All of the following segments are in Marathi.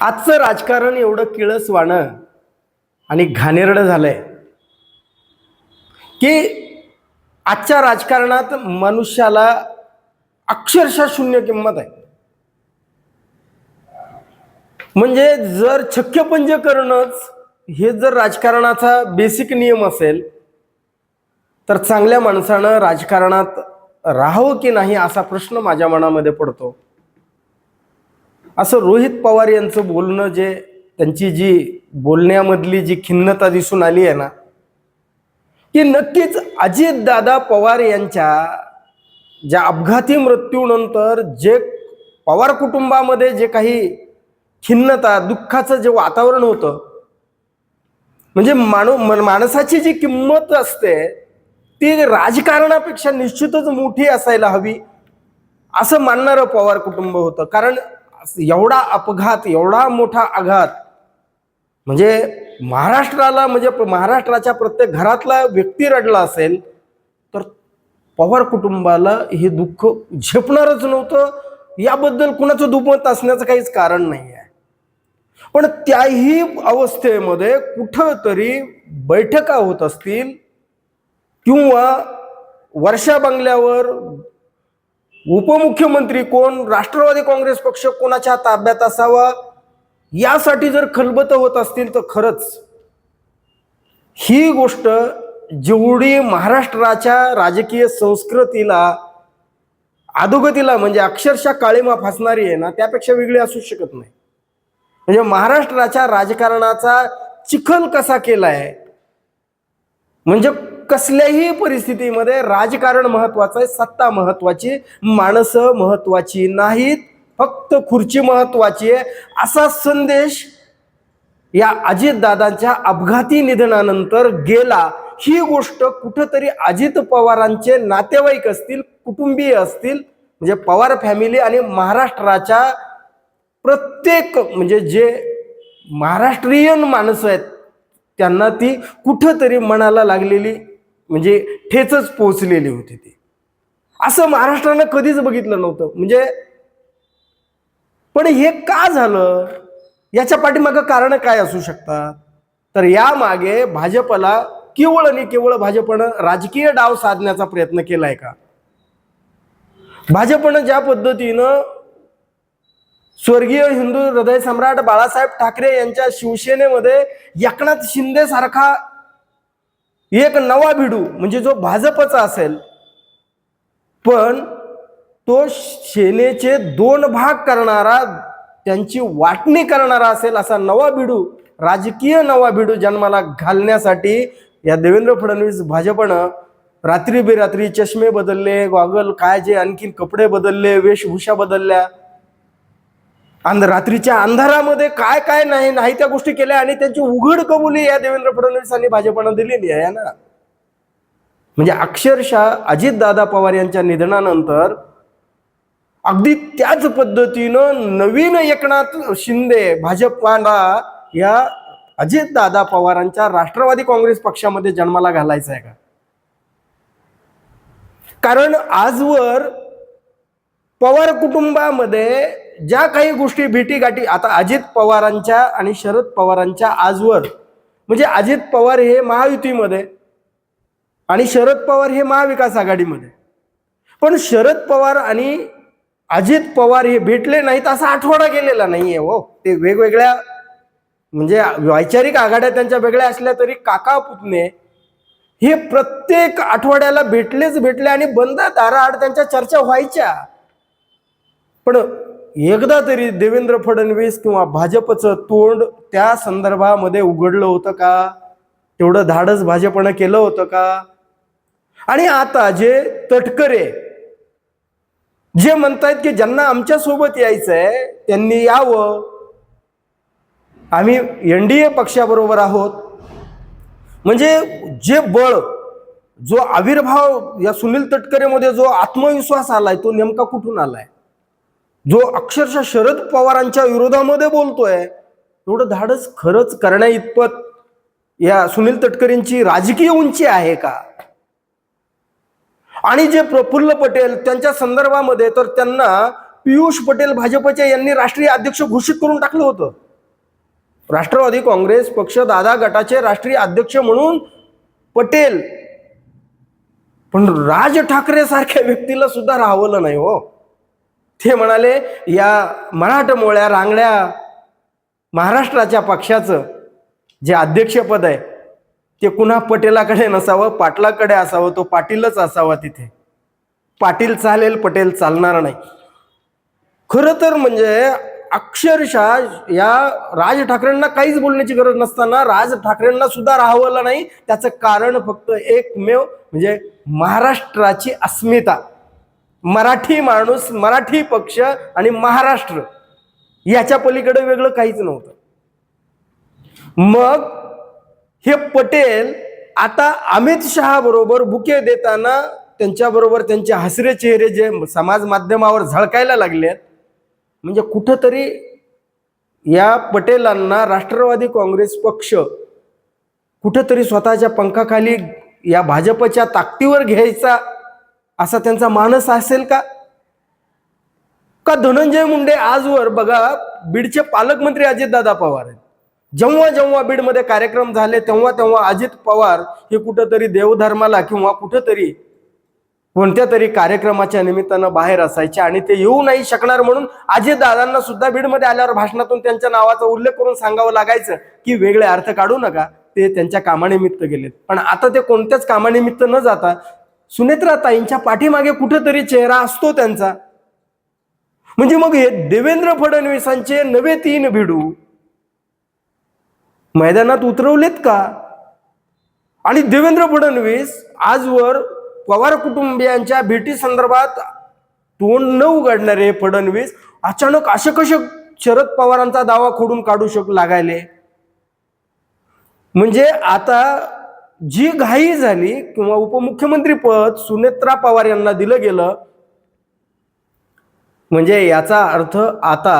आजचं राजकारण एवढं किळसवाणं आणि घाणेरडं झालंय. की आजच्या राजकारणात मनुष्याला अक्षरशः शून्य किंमत आहे. म्हणजे जर छक्यपंज करणंच हे जर राजकारणाचा बेसिक नियम असेल तर चांगल्या माणसानं राजकारणात राहावं की नाही असा प्रश्न माझ्या मनामध्ये पडतो. असं रोहित पवार यांचं बोलणं जे त्यांची जी बोलण्यामधली जी खिन्नता दिसून आली आहे ना की नक्कीच अजितदादा पवार यांच्या ज्या अपघाती मृत्यूनंतर जे पवार कुटुंबामध्ये जे काही खिन्नता दुःखाचं जे वातावरण होतं म्हणजे माणू मन- माणसाची जी किंमत असते ती राजकारणापेक्षा निश्चितच मोठी असायला हवी असं मानणारं पवार कुटुंब होतं. कारण एवढा अपघात एवढा मोठा आघात. म्हणजे महाराष्ट्राला म्हणजे महाराष्ट्राच्या प्रत्येक घरातला व्यक्ती रडला असेल तर पवार कुटुंबाला हे दुःख झेपणारच नव्हतं. याबद्दल कुणाचं दुमत असण्याचं काहीच कारण नाही आहे. पण त्याही अवस्थेमध्ये कुठंतरी बैठका होत असतील किंवा वर्षा बंगल्यावर उपमुख्यमंत्री कोण? राष्ट्रवादी काँग्रेस पक्ष कोणाच्या ताब्यात असावा? यासाठी जर खलबत होत असतील तर खरंच ही गोष्ट जेवढी महाराष्ट्राच्या राजकीय संस्कृतीला अधोगतीला म्हणजे अक्षरशः काळीमा फासणारी आहे ना त्यापेक्षा वेगळी असू शकत नाही. म्हणजे महाराष्ट्राच्या राजकारणाचा चिखल कसा केलाय? म्हणजे कसल्याही परिस्थितीमध्ये राजकारण महत्वाचं आहे सत्ता महत्वाची माणसं महत्वाची नाहीत फक्त खुर्ची महत्वाची आहे. असा संदेश या अजितदादांच्या अपघाती निधनानंतर गेला. ही गोष्ट कुठंतरी अजित पवारांचे नातेवाईक असतील कुटुंबीय असतील म्हणजे पवार फॅमिली आणि महाराष्ट्राच्या प्रत्येक म्हणजे जे महाराष्ट्रीयन माणसं आहेत त्यांना ती कुठंतरी मनाला लागलेली म्हणजे ठेचच पोचलेली होती ती. असं महाराष्ट्रानं कधीच बघितलं नव्हतं. म्हणजे पण हे का झालं? याच्या पाठीमागं कारण काय असू शकतात? तर यामागे भाजपला केवळ आणि केवळ भाजपनं राजकीय डाव साधण्याचा प्रयत्न केलाय का? भाजपनं ज्या पद्धतीनं स्वर्गीय हिंदू हृदय सम्राट बाळासाहेब ठाकरे यांच्या शिवसेनेमध्ये एकनाथ शिंदे सारखा एक नवा भिडू म्हणजे जो भाजपचा असेल पण तो सेनेचे दोन भाग करणारा त्यांची वाटणी करणारा असेल असा नवा भिडू राजकीय नवा भिडू जन्माला घालण्यासाठी या देवेंद्र फडणवीस भाजपनं रात्री बेरात्री चष्मे बदलले गॉगल काय जे आणखी कपडे बदलले वेशभूषा बदलल्या. आणि रात्रीच्या अंधारामध्ये काय काय नाही नाही त्या गोष्टी केल्या आणि त्यांची उघड कबुली या देवेंद्र फडणवीसांनी भाजपनं दिलेली आहे ना? म्हणजे अक्षरशः अजितदादा पवार यांच्या निधनानंतर अगदी त्याच पद्धतीनं नवीन एकनाथ शिंदे भाजपाला या अजितदादा पवारांच्या राष्ट्रवादी काँग्रेस पक्षामध्ये जन्माला घालायचा आहे का? कारण आजवर पवार कुटुंबामध्ये ज्या काही गोष्टी भेटीगाठी आता अजित पवारांच्या आणि शरद पवारांच्या आजवर म्हणजे अजित पवार हे महायुतीमध्ये आणि शरद पवार हे महाविकास आघाडीमध्ये. पण शरद पवार आणि अजित पवार हे भेटले नाहीत असा आठवडा गेलेला नाहीये हो. ते वेगवेगळ्या म्हणजे वैचारिक आघाड्या त्यांच्या वेगळ्या असल्या तरी काका पुतणे हे प्रत्येक आठवड्याला भेटलेच भेटले आणि बंद दाराआड त्यांच्या चर्चा व्हायच्या. पण एकदा तरी देवेंद्र फडणवीस किंवा भाजपचं तोंड त्या संदर्भामध्ये उघडलं होतं का? तेवढं धाडस भाजपनं केलं होतं का? आणि आता जे तटकरे जे म्हणतायत की ज्यांना आमच्यासोबत यायचंय त्यांनी यावं. आम्ही एन डी ए पक्षाबरोबर आहोत. म्हणजे जे बळ जो आविर्भाव या सुनील तटकरेमध्ये जो आत्मविश्वास आलाय तो नेमका कुठून आलाय? जो अक्षरशः शरद पवारांच्या विरोधामध्ये बोलतोय एवढं धाडस खरंच करण्या इतपत या सुनील तटकरेंची राजकीय उंची आहे का? आणि जे प्रफुल्ल पटेल त्यांच्या संदर्भामध्ये तर त्यांना पियुष पटेल भाजपच्या यांनी राष्ट्रीय अध्यक्ष घोषित करून टाकलं होतं. राष्ट्रवादी काँग्रेस पक्ष दादा गटाचे राष्ट्रीय अध्यक्ष म्हणून पटेल. पण राज ठाकरे सारख्या व्यक्तीला सुद्धा राहवलं नाही हो. ते म्हणाले या मराठमोळ्या रांगड्या महाराष्ट्राच्या पक्षाचं जे अध्यक्षपद आहे ते कुणा पटेलाकडे नसावं पाटलाकडे असावं तो पाटीलच असावा तिथे. पाटील चालेल पटेल चालणार नाही. खरं तर म्हणजे अक्षरशः या राज ठाकरेंना काहीच बोलण्याची गरज नसताना राज ठाकरेंना सुद्धा राहवलं नाही. त्याचं कारण फक्त एकमेव म्हणजे महाराष्ट्राची अस्मिता. मराठी माणूस मराठी पक्ष आणि महाराष्ट्र याच्या पलीकडे वेगळं काहीच नव्हतं. मग हे पटेल आता अमित शहा बरोबर बुके देताना त्यांच्याबरोबर त्यांचे हसरे चेहरे जे समाज माध्यमावर झळकायला लागलेत म्हणजे कुठंतरी या पटेलांना राष्ट्रवादी काँग्रेस पक्ष कुठंतरी स्वतःच्या पंखाखाली या भाजपच्या ताकदीवर घ्यायचा असा त्यांचा मानस असेल का? का धनंजय मुंडे आजवर बघा बीडचे पालकमंत्री अजितदादा पवार आहेत. जेव्हा जेव्हा बीडमध्ये कार्यक्रम झाले तेव्हा तेव्हा अजित पवार हे कुठंतरी देवधर्माला किंवा कुठंतरी कोणत्या तरी कार्यक्रमाच्या निमित्तानं बाहेर असायचे आणि ते येऊ नाही शकणार म्हणून अजितदादांना सुद्धा बीडमध्ये आल्यावर भाषणातून त्यांच्या नावाचा उल्लेख करून सांगावं लागायचं की वेगळे अर्थ काढू नका ते त्यांच्या कामानिमित्त गेलेत. पण आता ते कोणत्याच कामानिमित्त न जाता सुनेत्राताईंच्या पाठीमागे कुठेतरी चेहरा असतो त्यांचा. म्हणजे मग हे देवेंद्र फडणवीसांचे नवे तीन भिडू मैदानात उतरवलेत का? आणि देवेंद्र फडणवीस आजवर पवार कुटुंबियांच्या भेटी संदर्भात तोंड न उघडणारे फडणवीस अचानक असे कसे शरद पवारांचा दावा खोडून काढू शक लागायले? म्हणजे आता जी घाई झाली किंवा उपमुख्यमंत्री पद सुनेत्रा पवार यांना दिलं गेलं म्हणजे याचा अर्थ आता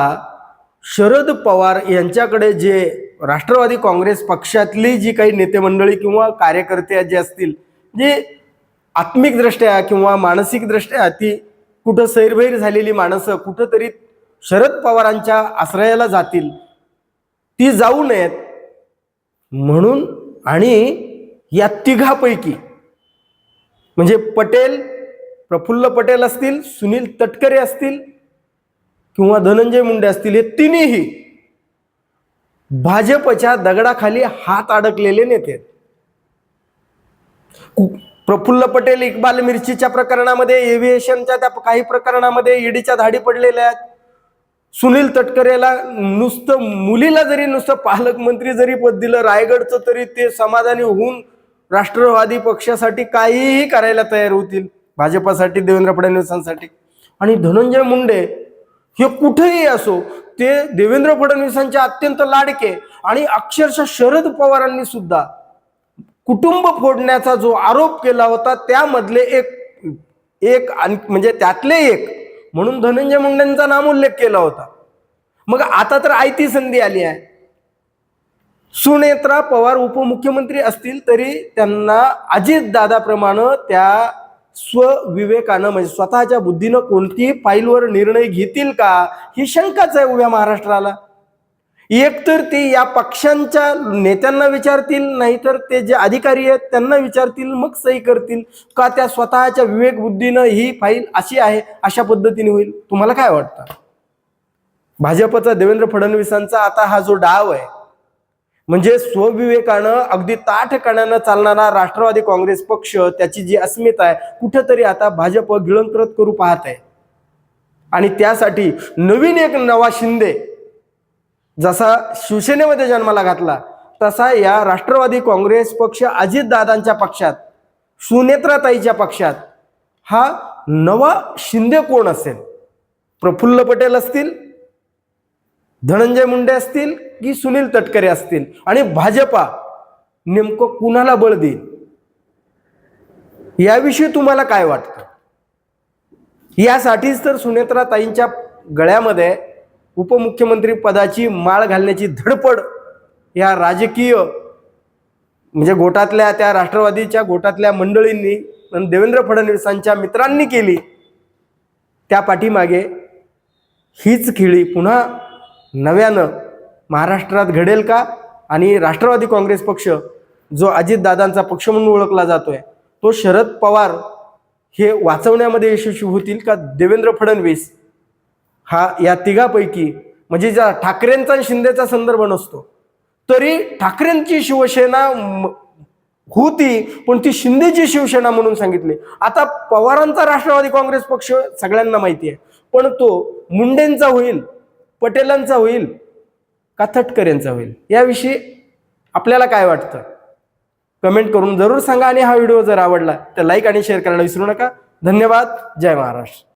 शरद पवार यांच्याकडे जे राष्ट्रवादी काँग्रेस पक्षातली जी काही नेतेमंडळी किंवा कार्यकर्ते जे असतील जे आत्मिकदृष्ट्या किंवा मानसिकदृष्ट्या ती कुठं सैरभैर झालेली माणसं कुठंतरी शरद पवारांच्या आश्रयाला जातील ती जाऊ नयेत. म्हणून आणि या तिघापैकी म्हणजे पटेल प्रफुल्ल पटेल असतील सुनील तटकरे असतील किंवा धनंजय मुंडे असतील हे तिन्ही भाजपच्या दगडाखाली हात अडकलेले नेते आहेत. प्रफुल्ल पटेल इक्बाल मिरचीच्या प्रकरणामध्ये एव्हिएशनच्या त्या काही प्रकरणामध्ये ईडीच्या धाडी पडलेल्या आहेत सुनील तटकरेला नुसतं मुलीला जरी नुसतं पालकमंत्री जरी पद दिलं रायगडचं तरी ते समाधानी होऊन राष्ट्रवादी पक्षासाठी काहीही करायला तयार होतील. भाजपासाठी देवेंद्र फडणवीसांसाठी. आणि धनंजय मुंडे हे कुठेही असो ते देवेंद्र फडणवीसांचे अत्यंत लाडके आणि अक्षरशः शरद पवारांनी सुद्धा कुटुंब फोडण्याचा जो आरोप केला होता त्यामधले एक एक आण- म्हणजे त्यातले एक म्हणून धनंजय मुंडेंचा नामोल्लेख केला होता. मग आता तर आयती संधी आली आहे. सुनेत्रा पवार उपमुख्यमंत्री असतील तरी त्यांना अजितदादाप्रमाणे त्या स्वविवेकानं म्हणजे स्वतःच्या बुद्धीनं कोणती फाईलवर निर्णय घेतील का ही शंकाच आहे उभ्या महाराष्ट्राला. एकतर ते या पक्षांच्या नेत्यांना विचारतील नाहीतर ते जे अधिकारी आहेत त्यांना विचारतील मग सही करतील का त्या स्वतःच्या विवेक बुद्धीनं ही फाईल अशी आहे अशा पद्धतीने होईल. तुम्हाला काय वाटतं? भाजपचा देवेंद्र फडणवीसांचा आता हा जो डाव आहे म्हणजे स्वविवेकानं अगदी ताठकाण्यानं चालणारा राष्ट्रवादी काँग्रेस पक्ष त्याची जी अस्मिता आहे कुठंतरी आता भाजप गिळंकृत करू पाहत आहे. आणि त्यासाठी नवीन एक नवा शिंदे जसा शिवसेनेमध्ये जन्माला घातला तसा या राष्ट्रवादी काँग्रेस पक्ष अजितदादांच्या पक्षात सुनेत्राताईच्या पक्षात हा नवा शिंदे कोण असेल? प्रफुल्ल पटेल असतील? धनंजय मुंडे असतील? की सुनील तटकरे असतील आणि भाजपा नेमकं कुणाला बळ देईल? याविषयी तुम्हाला काय वाटतं? यासाठीच तर सुनेत्राताईंच्या गळ्यामध्ये उपमुख्यमंत्री पदाची माळ घालण्याची धडपड या राजकीय म्हणजे गोटातल्या त्या राष्ट्रवादीच्या गोटातल्या मंडळींनी देवेंद्र फडणवीसांच्या मित्रांनी केली त्या पाठीमागे हीच खिळी पुन्हा नव्यानं महाराष्ट्रात घडेल का? आणि राष्ट्रवादी काँग्रेस पक्ष जो अजितदादांचा पक्ष म्हणून ओळखला जातोय तो शरद पवार हे वाचवण्यामध्ये यशस्वी होतील का? देवेंद्र फडणवीस हा या तिघापैकी म्हणजे ज्या ठाकरेंचा आणि शिंदेचा संदर्भ नसतो तरी ठाकरेंची शिवसेना म- होती पण ती शिंदेची शिवसेना म्हणून सांगितली. आता पवारांचा राष्ट्रवादी काँग्रेस पक्ष सगळ्यांना माहिती आहे पण तो मुंडेंचा होईल पटेलांचा होईल का थटकर यांचा होईल. याविषयी आपल्याला काय वाटतं? कमेंट करून जरूर सांगा आणि हा व्हिडिओ जर आवडला तर लाईक आणि शेअर करायला विसरू नका. धन्यवाद. जय महाराष्ट्र.